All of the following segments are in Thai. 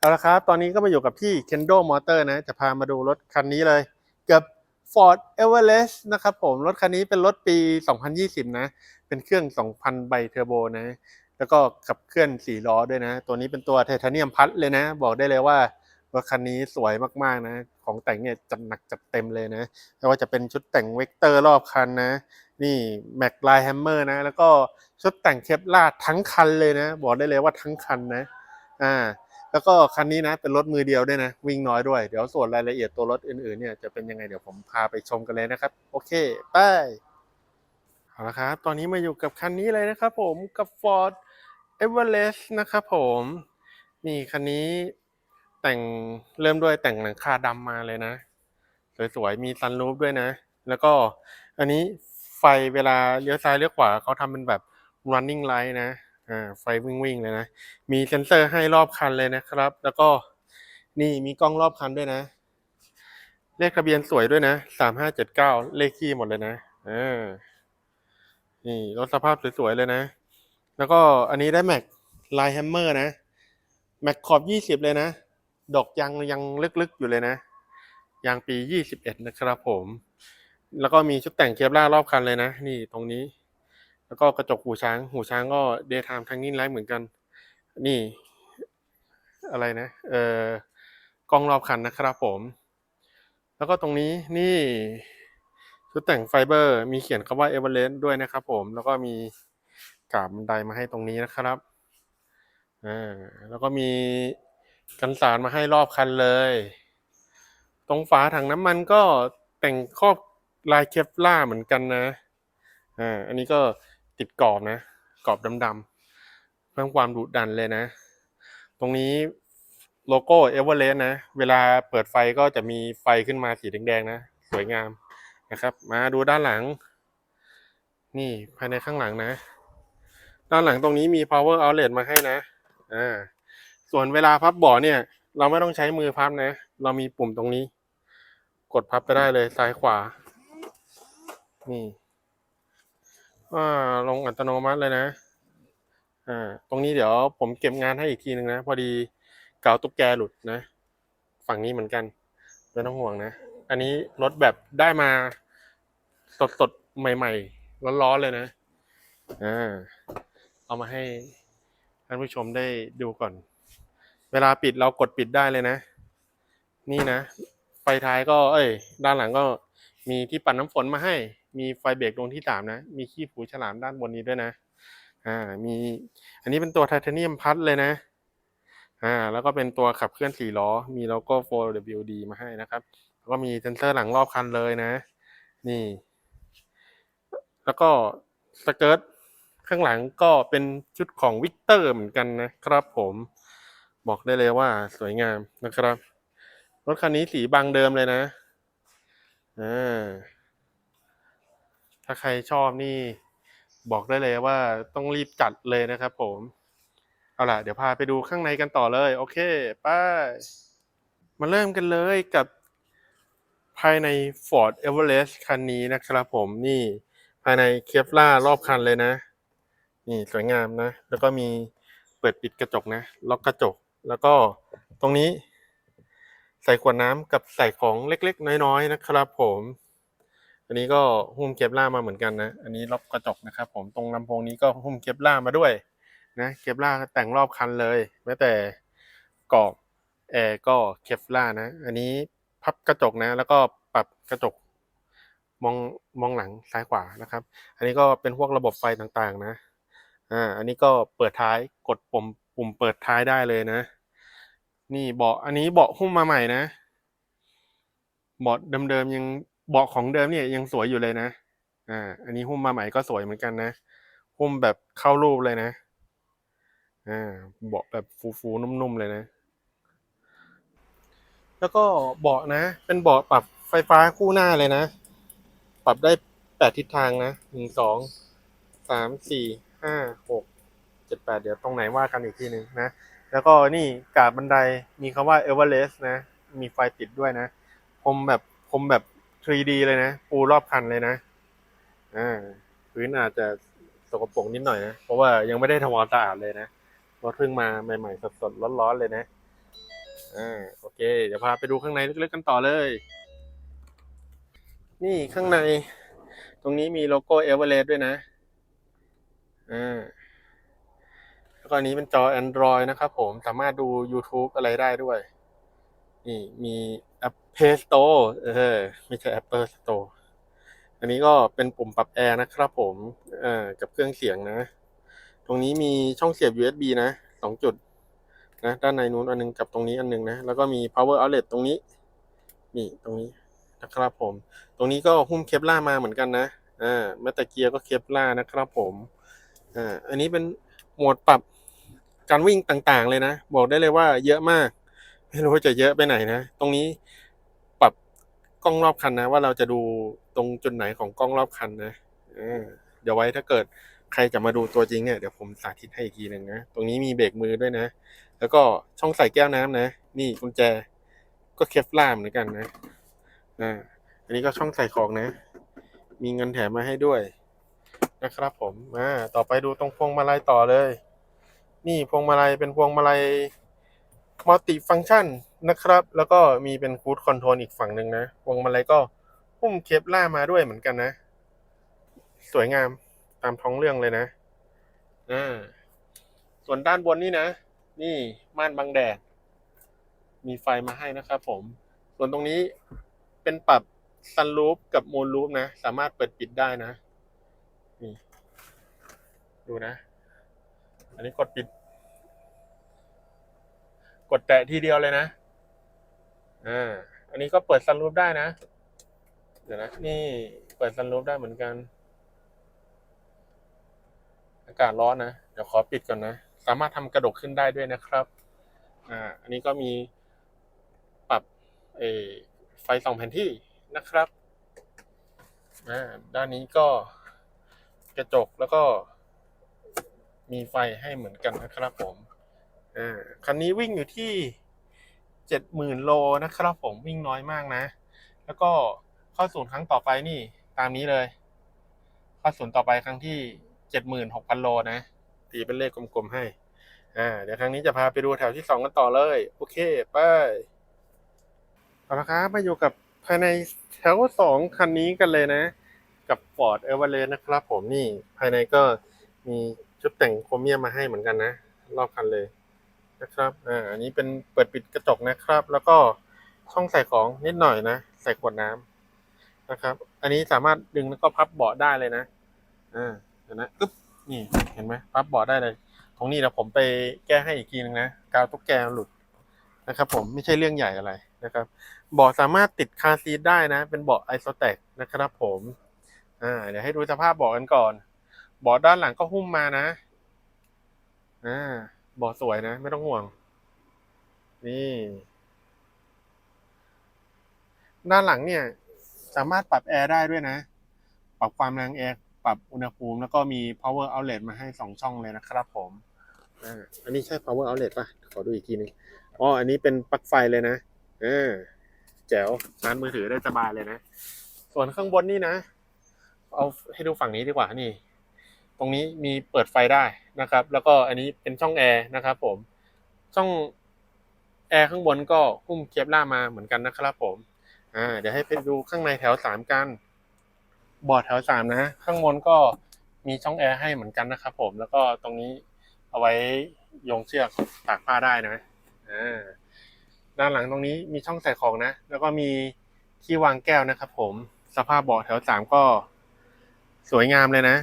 เอาละครับ ตอนนี้ก็มาอยู่กับที่ Kendo Motor นะ จะพามาดูรถคันนี้เลย กับ Ford Everest นะครับผม รถคันนี้เป็นรถปี 2020 นะ เป็นเครื่อง 2,000 ใบเทอร์โบนะ แล้วก็ขับเคลื่อน 4 ล้อด้วยนะ ตัวนี้เป็นตัวไทเทเนียมพัดเลยนะ บอกได้เลยว่ารถคันนี้สวยมากๆนะ ของแต่งเนี่ยจัดหนักจัดเต็มเลยนะ ไม่ว่าจะเป็นชุดแต่งเวกเตอร์รอบคันนะ นี่แม็กไลแฮมเมอร์นะ แล้วก็ชุดแต่งเคปลาทั้งคันเลยนะ บอกได้เลยว่าทั้งคันนะ อ่า แล้วก็คันนี้นะเป็นรถมือเดียวด้วยนะ วิ่งน้อยด้วย เดี๋ยวส่วนรายละเอียดตัวรถอื่นๆเนี่ยจะเป็นยังไงเดี๋ยวผมพาไปชมกันเลยนะครับ โอเคไปเอาละครับตอนนี้มาอยู่กับคันนี้เลยนะครับผมกับ Ford Everest นะครับผมนี่คันนี้แต่งเริ่มด้วยแต่งหลังคาดำมาเลยนะ สวยๆ มีซันรูฟด้วยนะ แล้วก็อันนี้ไฟเวลาเลี้ยวซ้ายเลี้ยวขวาเขาทำเป็นแบบ running light นะ อ่าไฟวิ่งๆเลยนะ มีเซ็นเซอร์ให้รอบคันเลยนะครับ แล้วก็นี่มีกล้องรอบคันด้วยนะ เลขทะเบียนสวยด้วยนะสามห้าเจ็ดเก้าเลขคี่หมดเลยนะอ่านี่รถสภาพสวยๆเลยนะ แล้วก็อันนี้ได้แม็กไลแฮมเมอร์นะแม็กขอบยี่สิบเลยนะ ดอกยางยังลึกๆอยู่เลยนะยางปียี่สิบเอ็ดนะครับผม แล้วก็มีชุดแต่งเคปล่ารอบคันเลยนะ นี่ตรงนี้ แล้วก็กระจกหูช้าง หูช้างก็เดย์ไทม์ทางนี้ไลท์เหมือนกัน นี่ อะไรนะ เอ่อกล้องรอบคันนะครับผม แล้วก็ตรงนี้นี่ชุดแต่งไฟเบอร์ มีเขียนคำว่าเอเวอเรสต์ด้วยนะครับผม แล้วก็มีกาบบันไดมาให้ตรงนี้นะครับอ่าแล้วก็มีกันสารมาให้รอบคันเลย ตรงฝาถังน้ำมันก็แต่งครอบลายเคปล่าร์เหมือนกันนะอ่าอันนี้ก็ ติดกรอบนะกรอบดำๆเพิ่มความดุดันเลยนะ ตรงนี้โลโก้เอเวอเรสต์นะ เวลาเปิดไฟก็จะมีไฟขึ้นมาสีแดงๆนะ สวยงามนะครับ มาดูด้านหลัง นี่ภายในข้างหลังนะ ด้านหลังตรงนี้มี power outlet มาให้นะอ่าส่วนเวลาพับเบาะเนี่ย เราไม่ต้องใช้มือพับนะ เรามีปุ่มตรงนี้ กดพับไปได้เลยซ้ายขวา นี่ อ่าลงอัตโนมัติเลยนะ อ่า ตรงนี้เดี๋ยวผมเก็บงานให้อีกทีหนึ่งนะ พอดีเกาตุ๊กแกหลุดนะ ฝั่งนี้เหมือนกันไม่ต้องห่วงนะ อันนี้รถแบบได้มาสดสดๆใหม่ๆ ร้อนๆเลยนะ อ่า เอามาให้ท่านผู้ชมได้ดูก่อน เวลาปิดเรากดปิดได้เลยนะ นี่นะ ไฟท้ายก็ เอ้ย ด้านหลังก็มีที่ปัดน้ำฝนมาให้ มีไฟเบรกดวงที่สามนะ มีขี้ผูฉลามด้านบนนี้ด้วยนะ อ่า มี อันนี้เป็นตัวไทเทเนียมพัดเลยนะ อ่า แล้วก็เป็นตัวขับเคลื่อนสี่ล้อ มีโลโก้ 4WD มาให้นะครับ แล้วก็มีเซนเซอร์หลังรอบคันเลยนะ นี่ แล้วก็สเกิร์ตข้างหลังก็เป็นชุดของวิกเตอร์เหมือนกันนะครับผมบอกได้เลยว่าสวยงามนะครับ รถคันนี้สีบางเดิมเลยนะอ่า ถ้าใครชอบนี่บอกได้เลยว่าต้องรีบจัดเลยนะครับผม เอาล่ะ เดี๋ยวพาไปดูข้างในกันต่อเลย โอเคไปมาเริ่มกันเลยกับภายใน Ford Everest คันนี้นะครับผมนี่ภายในเคฟล่ารอบคันเลยนะ นี่สวยงามนะ แล้วก็มีเปิดปิดกระจกนะ ล็อกกระจก แล้วก็ตรงนี้ ใส่ขวดน้ำกับใส่ของเล็ก ๆ น้อย ๆ นะครับผม อันนี้ก็หุ้มเคปล่ามาเหมือนกันนะ อันนี้ล็อกกระจกนะครับ ผมตรงลำโพงนี้ก็หุ้มเคปล่ามาด้วยนะเคปล่าแต่งรอบคันเลยแม้แต่กรอบแอร์ก็เคปล่านะ อันนี้พับกระจกนะ แล้วก็ปรับกระจกมองมองหลังซ้ายขวานะครับ อันนี้ก็เป็นพวกระบบไฟต่างๆนะ อ่า อันนี้ก็เปิดท้ายกดปุ่มปุ่มเปิดท้ายได้เลยนะ นี่เบาะอันนี้เบาะหุ้มมาใหม่นะเบาะเดิมๆยัง เบาะของเดิมเนี่ยยังสวยอยู่เลยนะ อ่า อันนี้หุ้มมาใหม่ก็สวยเหมือนกันนะ หุ้มแบบเข้ารูปเลยนะ อ่า เบาะแบบฟูๆนุ่มๆเลยนะ แล้วก็เบาะนะ เป็นเบาะปรับไฟฟ้าคู่หน้าเลยนะ ปรับได้แปดทิศทางนะหนึ่งสองสามสี่ห้าหกเจ็ดแปดเดี๋ยวตรงไหนว่ากันอีกทีหนึ่งนะ แล้วก็นี่กาดบันไดมีคำว่า Everest นะ มีไฟติดด้วยนะ คมแบบคมแบบ 3D เลยนะ ปูรอบคันเลยนะอ่าพื้นอาจจะสกปรกนิดหน่อยนะ เพราะว่ายังไม่ได้ทำความสะอาดเลยนะรถเพิ่งมาใหม่ๆสดๆร้อนๆเลยนะอ่าโอเค เดี๋ยวพาไปดูข้างในลึกๆกันต่อเลย นี่ข้างใน ตรงนี้มีโลโก้เอเวอเรสต์ด้วยนะอ่าแล้วก็นนี้เป็นจอ Android นะครับผมสามารถดู YouTube อะไรได้ด้วย นี่มี แอป Play Store เออไม่ใช่ Apple Store อันนี้ก็เป็นปุ่มปรับแอร์นะครับผมเอ่อกับเครื่องเสียงนะ ตรงนี้มีช่องเสียบ USB นะสองจุดนะด้านในนู้นอันหนึงกับตรงนี้อันหนึงนะ แล้วก็มี power outlet ตรงนี้ นี่ตรงนี้นะครับผม ตรงนี้ก็หุ้มเคปล่ามาเหมือนกันนะอ่าแม้แต่เกียร์ก็เคปล่านะครับผมอ่าอันนี้เป็นโหมดปรับการวิ่งต่างๆเลยนะ บอกได้เลยว่าเยอะมาก ไม่รู้ว่าจะเยอะไปไหนนะ ตรงนี้ปรับกล้องรอบคันนะ ว่าเราจะดูตรงจุดไหนของกล้องรอบคันนะเดี๋ยวไว้ถ้าเกิดใครจะมาดูตัวจริงเนี่ยเดี๋ยวผมสาธิตให้อีกทีหนึ่งนะ ตรงนี้มีเบรกมือด้วยนะ แล้วก็ช่องใส่แก้วน้ำนะ นี่กุญแจก็เคฟล่ามเหมือนกันนะ อ่า อันนี้ก็ช่องใส่ของนะ มีเงินแถมมาให้ด้วยนะครับผมมาต่อไปดูตรงพวงมาลัยต่อเลย นี่พวงมาลัยเป็นพวงมาลัย มัลติฟัง c t ชันนะครับ แล้วก็มีเป็นคูดคอนโทรลอีกฝั่งหนึ่งนะวงมาลัยก็หุ้มเคปล่ามาด้วยเหมือนกันนะ สวยงามตามท้องเรื่องเลยนะอ่าส่วนด้านบนนี่นะ นี่ม่านบังแดด มีไฟมาให้นะครับผม ส่วนตรงนี้เป็นปรับซันรูฟกับมูนรูฟนะ สามารถเปิดปิดได้นะ นี่ ดูนะ อันนี้กดปิด กดแตะทีเดียวเลยนะ อ่า อันนี้ก็เปิดซันรูฟได้นะ เดี๋ยวนะ นี่เปิดซันรูฟได้เหมือนกัน อากาศร้อนนะ เดี๋ยวขอปิดก่อนนะ สามารถทำกระดกขึ้นได้ด้วยนะครับ อ่า อันนี้ก็มีปรับเอไฟสองแผ่นที่นะครับ อ่า ด้านนี้ก็กระจกแล้วก็มีไฟให้เหมือนกันนะครับผม อ่าคันนี้วิ่งอยู่ที่เจ็ดหมื่นโลนะครับผมวิ่งน้อยมากนะ แล้วก็เข้าศูนย์ครั้งต่อไปนี่ ตามนี้เลย เข้าศูนย์ต่อไปครั้งที่เจ็ดหมื่นหกพันโลนะตีเป็นเลขกลมๆให้ อ่า เดี๋ยวครั้งนี้จะพาไปดูแถวที่สองกันต่อเลย โอเคไปเอาละครับมาอยู่กับภายในแถวสองคันนี้กันเลยนะ กับ Ford Everest นะครับ ผมนี่ภายในก็มีชุดแต่งโครเมียมมาให้เหมือนกันนะ รอบคันเลย นะครับอ่าอันนี้เป็นเปิดปิดกระจกนะครับ แล้วก็ช่องใส่ของนิดหน่อยนะ ใส่ขวดน้ำนะครับ อันนี้สามารถดึงแล้วก็พับเบาะได้เลยนะอ่าเดี๋ยวนะอึ๊บนี่เห็นไหมพับเบาะได้เลยตรงนี้นะผมไปแก้ให้อีกทีนึงนะกาวตุ๊กแกหลุดนะครับ ผมไม่ใช่เรื่องใหญ่อะไรนะครับเบาะสามารถติดคาร์ซีทได้นะ เป็นเบาะไอโซแตกนะครับผมอ่าเดี๋ยวให้ดูสภาพเบาะกันก่อนเบาะด้านหลังก็หุ้มมานะอ่า บาะสวยนะ ไม่ต้องห่วง นี่ ด้านหลังเนี่ย สามารถปรับแอร์ได้ด้วยนะ ปรับความแรงแอร์ปรับอุณหภูมิ แล้วก็มี power outlet มาให้สองช่องเลยนะครับผมอันนี้ใช่ power outlet ป่ะ ขอดูอีกทีหนึงอ๋ออันนี้เป็นปลั๊กไฟเลยนะอ่าแจ๋วชาร์จมือถือได้สบายเลยนะ ส่วนข้างบนนี่นะ เอาให้ดูฝั่งนี้ดีกว่านี่ ตรงนี้มีเปิดไฟได้นะครับ แล้วก็อันนี้เป็นช่องแอร์นะครับผมช่องแอร์ข้างบนก็หุ้มเคปล่ามาเหมือนกันนะครับผมอ่าเดี๋ยวให้ไปดูข้างในแถวสามกัน บอร์ดแถวสามนะ ข้างบนก็มีช่องแอร์ให้เหมือนกันนะครับผมแล้วก็ตรงนี้เอาไว้โยงเชือกตากผ้าได้นะอ่าด้านหลังตรงนี้มีช่องใส่ของนะ แล้วก็มีที่วางแก้วนะครับผมสภาพเบาะแถวสามก็สวยงามเลยนะ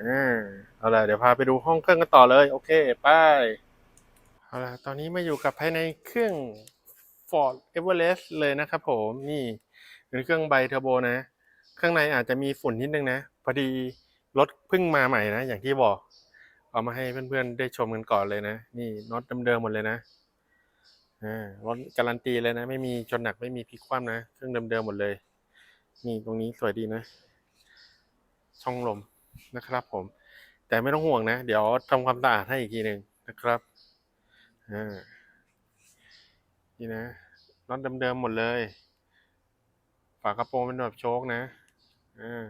อ่าเอาล่ะเดี๋ยวพาไปดูห้องเครื่องกันต่อเลย โอเคไปเอาล่ะตอนนี้มาอยู่กับภายในเครื่อง Ford Everest เลยนะครับผมนี่เป็นเครื่องไบเทอร์โบนะ ข้างในอาจจะมีฝุ่นนิดนึงนะ พอดีรถเพิ่งมาใหม่นะ อย่างที่บอก เอามาให้เพื่อนๆได้ชมกันก่อนเลยนะ นี่น็อตเดิมๆหมดเลยนะอ่ารถการันตีเลยนะ ไม่มีชนหนักไม่มีพลิกคว่ำนะ เครื่องเดิมๆหมดเลย นี่ตรงนี้สวยดีนะ ช่องลม นะครับ ผม แต่ไม่ต้องห่วงนะ เดี๋ยวทำความสะอาดให้อีกทีหนึ่งนะครับอ่านี่นะน็อตเดิมๆหมดเลย ฝากระโปรงเป็นแบบโชคนะอ่า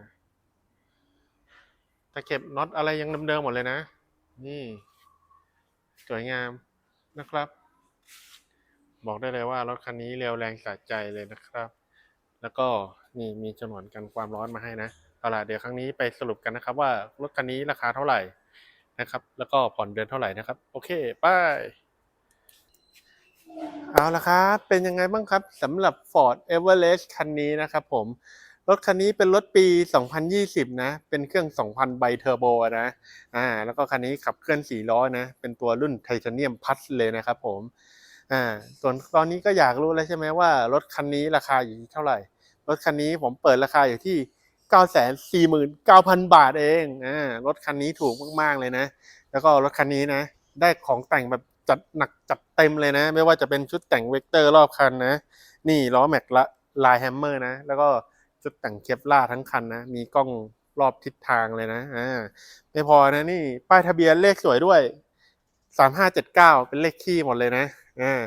ตะเข็บน็อตอะไรยังเดิมๆหมดเลยนะ นี่สวยงามนะครับ บอกได้เลยว่ารถคันนี้เร็วแรงสะใจเลยนะครับ แล้วก็นี่มีจนวนกันความร้อนมาให้นะ เอาล่ะเดี๋ยวครั้งนี้ไปสรุปกันนะครับ ว่ารถคันนี้ราคาเท่าไหร่นะครับ แล้วก็ผ่อนเดือนเท่าไหร่นะครับ โอเคไปเอาละครับเป็นยังไงบ้างครับสำหรับ Ford Everest คันนี้นะครับผมรถคันนี้เป็นรถปี 2020 นะ เป็นเครื่อง 2,000ไบเทอร์โบนะ อ่า แล้วก็คันนี้ขับเคลื่อน4ล้อนะ เป็นตัวรุ่นไทเทเนียมพัสเลยนะครับผม อ่า ส่วนตอนนี้ก็อยากรู้แล้วใช่ไหมว่ารถคันนี้ราคาอยู่ที่เท่าไหร่ รถคันนี้ผมเปิดราคาอยู่ที่ 949,000บาทเองอ่ารถคันนี้ถูกมากๆเลยนะ แล้วก็รถคันนี้นะ ได้ของแต่งแบบจัดหนักจัดเต็มเลยนะ ไม่ว่าจะเป็นชุดแต่งเวกเตอร์รอบคันนะ นี่ล้อแม็กละลายแฮมเมอร์นะ แล้วก็ชุดแต่งเคปล่าทั้งคันนะ มีกล้องรอบทิศทางเลยนะอ่าไม่พอนะนี่ ป้ายทะเบียนเลขสวยด้วย3579เป็นเลขขี้หมดเลยนะอ่า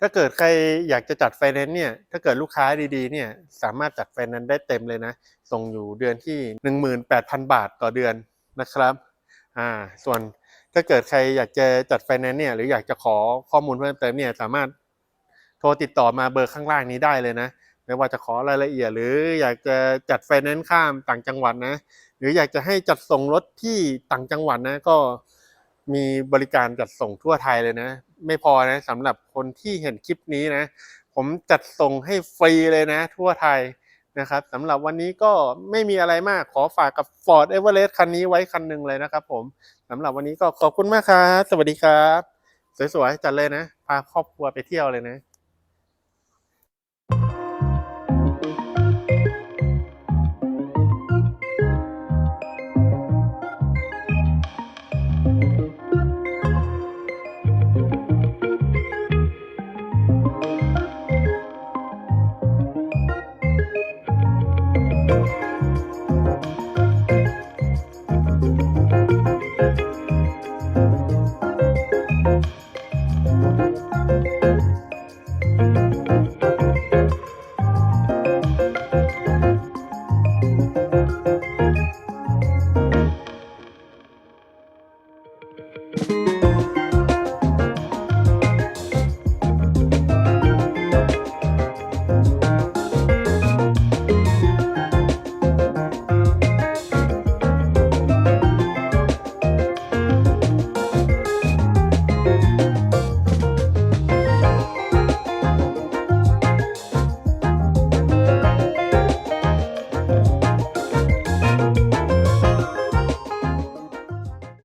ถ้าเกิดใครอยากจะจัดไฟแนนซ์เนี่ย ถ้าเกิดลูกค้าดีๆ เนี่ยสามารถจัดไฟแนนซ์ได้เต็มเลยนะ ส่งอยู่เดือนที่ 18,000 บาทต่อเดือนนะครับ อ่า ส่วนถ้าเกิดใครอยากจะจัดไฟแนนซ์เนี่ย หรืออยากจะขอข้อมูลเพิ่มเติมเนี่ย สามารถโทรติดต่อมาเบอร์ข้างล่างนี้ได้เลยนะ ไม่ว่าจะขอรายละเอียด หรืออยากจะจัดไฟแนนซ์ข้ามต่างจังหวัดนะ หรืออยากจะให้จัดส่งรถที่ต่างจังหวัดนะ ก็มีบริการจัดส่งทั่วไทยเลยนะ ไม่พอนะสำหรับคนที่เห็นคลิปนี้นะ ผมจัดส่งให้ฟรีเลยนะ ทั่วไทยนะครับสำหรับวันนี้ก็ไม่มีอะไรมากขอฝากกับ Ford Everest คันนี้ไว้คันหนึ่งเลยนะครับผมสำหรับวันนี้ก็ขอบคุณมากครับ สวัสดีครับ สวยๆ จัดเลยนะ พาครอบครัวไปเที่ยวเลยนะ